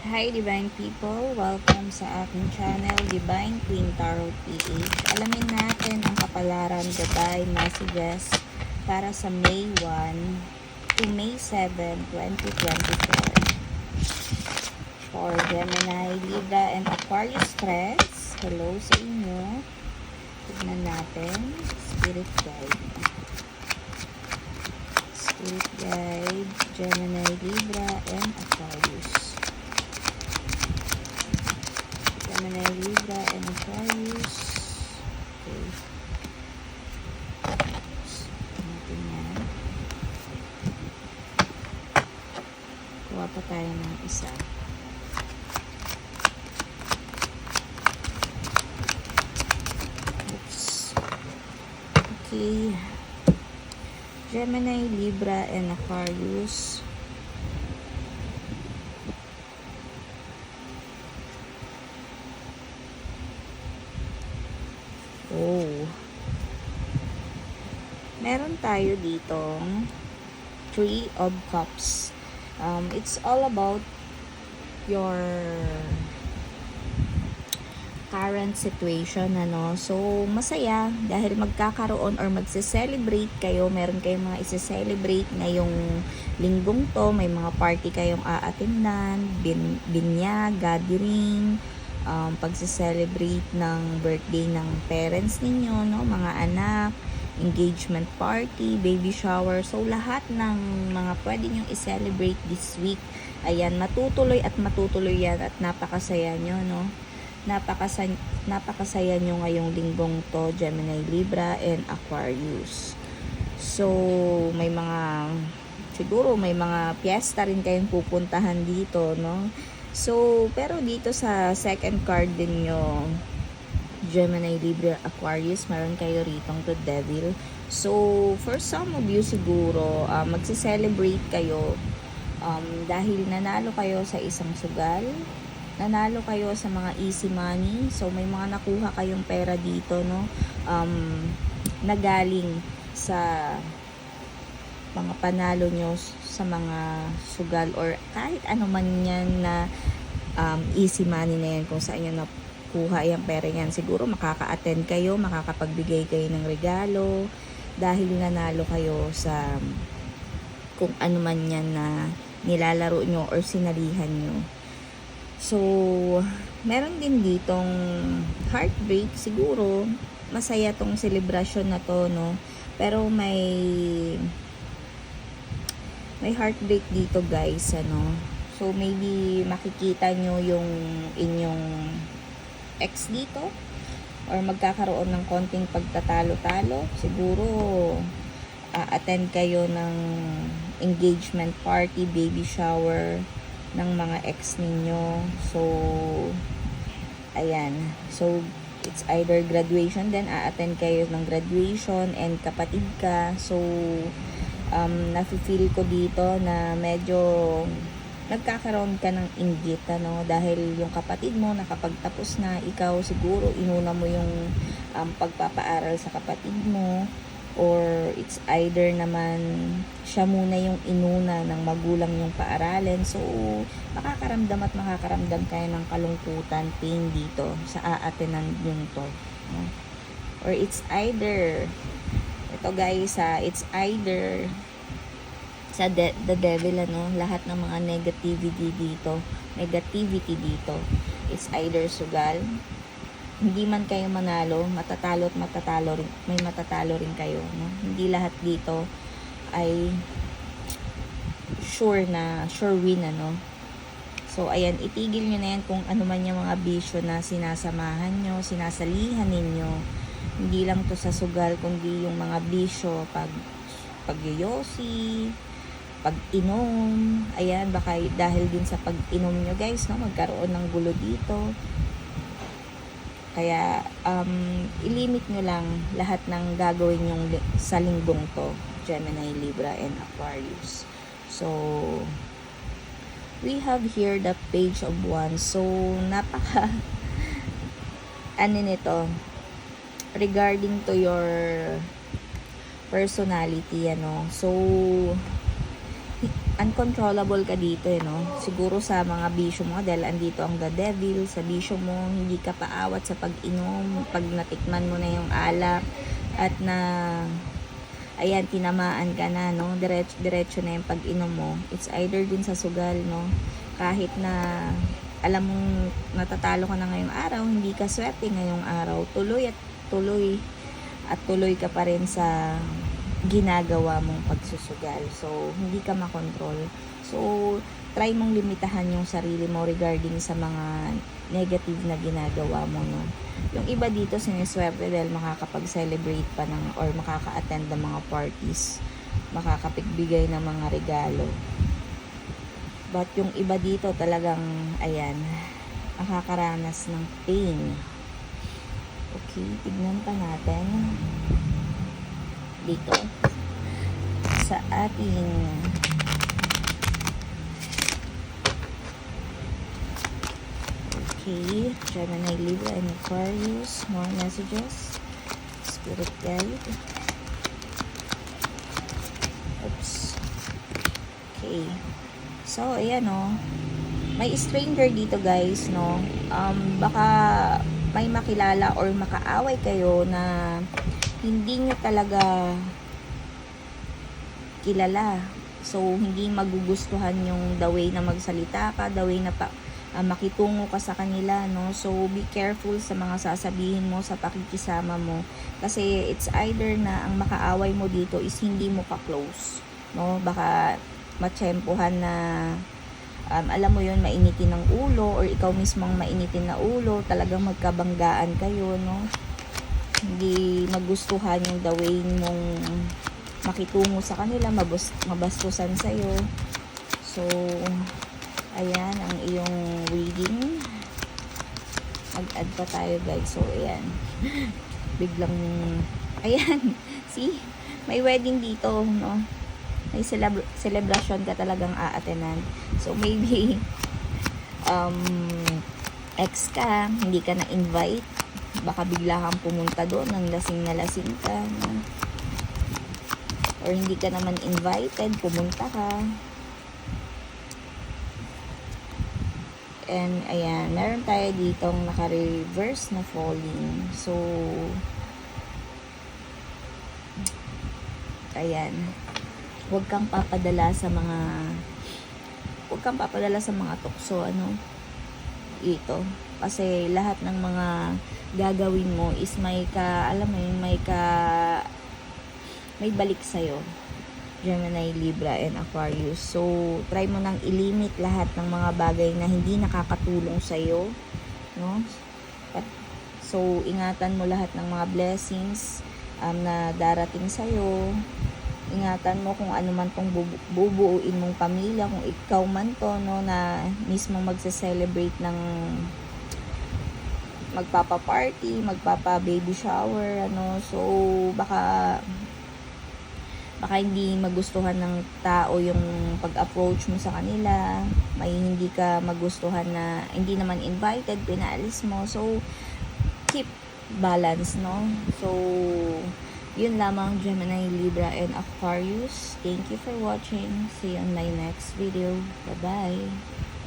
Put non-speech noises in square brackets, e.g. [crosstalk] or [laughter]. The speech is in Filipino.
Hi Divine People! Welcome sa aking channel, Divine Queen Tarot PH. Alamin natin ang kapalaran Divine Messages para sa May 1 to May 7, 2024. For Gemini, Libra, and Aquarius Stress, hello sa inyo. Tignan natin, Spirit Guide. Spirit Guide, Gemini, Libra, and Aquarius. And Aquarius. Okay. Natin yan. Kuha pa tayo ng isa. Oops. Okay. Gemini, Libra, and Aquarius. Meron tayo ditong Three of Cups. Um, it's all about your current situation, ano. So, masaya dahil magkakaroon or magse-celebrate kayo. Meron kayong mga isi-celebrate ngayong linggong to. May mga party kayong aatindan, bin, binya, gathering, um, pagse-celebrate ng birthday ng parents ninyo, no, mga anak, engagement party, baby shower. So, lahat ng mga pwede nyo i-celebrate this week, ayan, matutuloy at matutuloy yan at napakasaya nyo, no. Napakasaya, napakasaya nyo ngayong linggong to, Gemini, Libra, and Aquarius. So, may mga, siguro may mga piyesta rin kayong pupuntahan dito, no. So, pero dito sa second card din nyo, Gemini, Libra, Aquarius, meron kayo ritong to Devil. So, for some of you siguro, uh, magse-celebrate kayo um, dahil nanalo kayo sa isang sugal, nanalo kayo sa mga easy money. So, may mga nakuha kayong pera dito, no? Um, na galing sa mga panalo nyo sa mga sugal or kahit ano man yan na um, easy money na yan kung saan nyo nakuha yung pera yan. Siguro makaka-attend kayo, makakapagbigay kayo ng regalo dahil nanalo kayo sa kung ano man yan na nilalaro nyo or sinalihan nyo. So, meron din ditong heartbreak siguro. Masaya tong celebration na to, no? Pero may may heartbreak dito, guys, ano? So, maybe makikita nyo yung inyong ex dito or magkakaroon ng konting pagtatalo-talo. Siguro, a-attend kayo ng engagement party, baby shower ng mga ex ninyo. So, ayan. So, it's either graduation then a-attend kayo ng graduation and kapatid ka. So, um, nafe-feel ko dito na medyo nagkakaroon ka ng inggit, ano, dahil yung kapatid mo nakapagtapos na, ikaw siguro inuna mo yung um, pagpapaaral sa kapatid mo, or it's either naman siya muna yung inuna ng magulang yung paaralin. So, makakaramdam at makakaramdam kayo ng kalungkutan, pain dito sa aatinan yung to. Or it's either, ito guys ha, it's either sa de- the devil ano, lahat ng mga negativity dito, negativity dito. It's either sugal, hindi man kayo manalo, matatalo at matatalo rin, may matatalo rin kayo, no? Hindi lahat dito ay sure na, sure win, ano? So, ayan, itigil nyo na yan kung ano man yung mga bisyo na sinasamahan nyo, sinasalihan ninyo. Hindi lang to sa sugal, kundi yung mga bisyo, pag pagyoyosi, pag-inom, ayan, baka dahil din sa pag-inom nyo guys, no, magkaroon ng gulo dito. Kaya, um, ilimit nyo lang lahat ng gagawin yung sa linggong to, Gemini, Libra, and Aquarius. So, we have here the page of one. So, napaka, [laughs] ano nito, regarding to your personality, ano. So, uncontrollable ka dito, eh, no? Siguro sa mga bisyo mo, dahil andito ang the devil, sa bisyo mo, hindi ka paawat sa pag-inom, pag natikman mo na yung alak, at na, ayan, tinamaan ka na, no? Diretso, diretso na yung pag-inom mo. It's either din sa sugal, no? Kahit na, alam mong natatalo ka na ngayong araw, hindi ka swerte ngayong araw, tuloy at tuloy, at tuloy ka pa rin sa ginagawa mong pagsusugal. So, hindi ka makontrol. So, try mong limitahan yung sarili mo regarding sa mga negative na ginagawa mo, no? Yung iba dito siniswerte dahil makakapag-celebrate pa ng or makaka-attend ng mga parties, makakapigbigay ng mga regalo. But yung iba dito talagang, ayan, makakaranas ng pain. Okay, tignan pa natin dito. Sa ating okay Gemini Libra and Aquarius more messages. Spirit guide. Oops. Okay. So ayan o may stranger dito guys no? Um baka may makilala or makaaway kayo na hindi nyo talaga kilala. So, hindi magugustuhan yung the way na magsalita ka, the way na pa, ah, makitungo ka sa kanila, no? So, be careful sa mga sasabihin mo, sa pakikisama mo. Kasi, it's either na ang makaaway mo dito is hindi mo ka-close, no? Baka matsyempohan na um, alam mo yon mainitin ng ulo or ikaw mismong mainitin na ulo, talagang magkabanggaan kayo, no? hindi magustuhan yung the way mong makitungo sa kanila, mabus, mabastusan sa'yo. So, ayan ang iyong reading. Mag-add pa tayo guys. So, ayan. [laughs] Biglang, ayan. [laughs] See? May wedding dito, no? May celebra- celebration ka talagang aatenan. So, maybe, [laughs] um, ex ka, hindi ka na-invite baka bigla kang pumunta doon ng lasing na lasing ka no? or hindi ka naman invited pumunta ka. And ayan meron tayo ditong naka-reverse na falling. So ayan huwag kang papadala sa mga huwag kang papadala sa mga tukso ano? Ito kasi lahat ng mga gagawin mo is may ka alam mo yun may ka may balik sa'yo Gemini, Libra, and Aquarius. So, try mo nang ilimit lahat ng mga bagay na hindi nakakatulong sa'yo. No? At, so, ingatan mo lahat ng mga blessings um, na darating sa'yo. Ingatan mo kung ano man tong bubu- bubuuin mong pamilya, kung ikaw man to, no, na mismo magse-celebrate ng magpapa-party, magpapa-baby shower, ano. So, baka baka hindi magustuhan ng tao yung pag-approach mo sa kanila. May hindi ka magustuhan na hindi naman invited, pinaalis mo. So, keep balance, no? So, yun lamang Gemini, Libra, and Aquarius. Thank you for watching. See you on my next video. Bye-bye.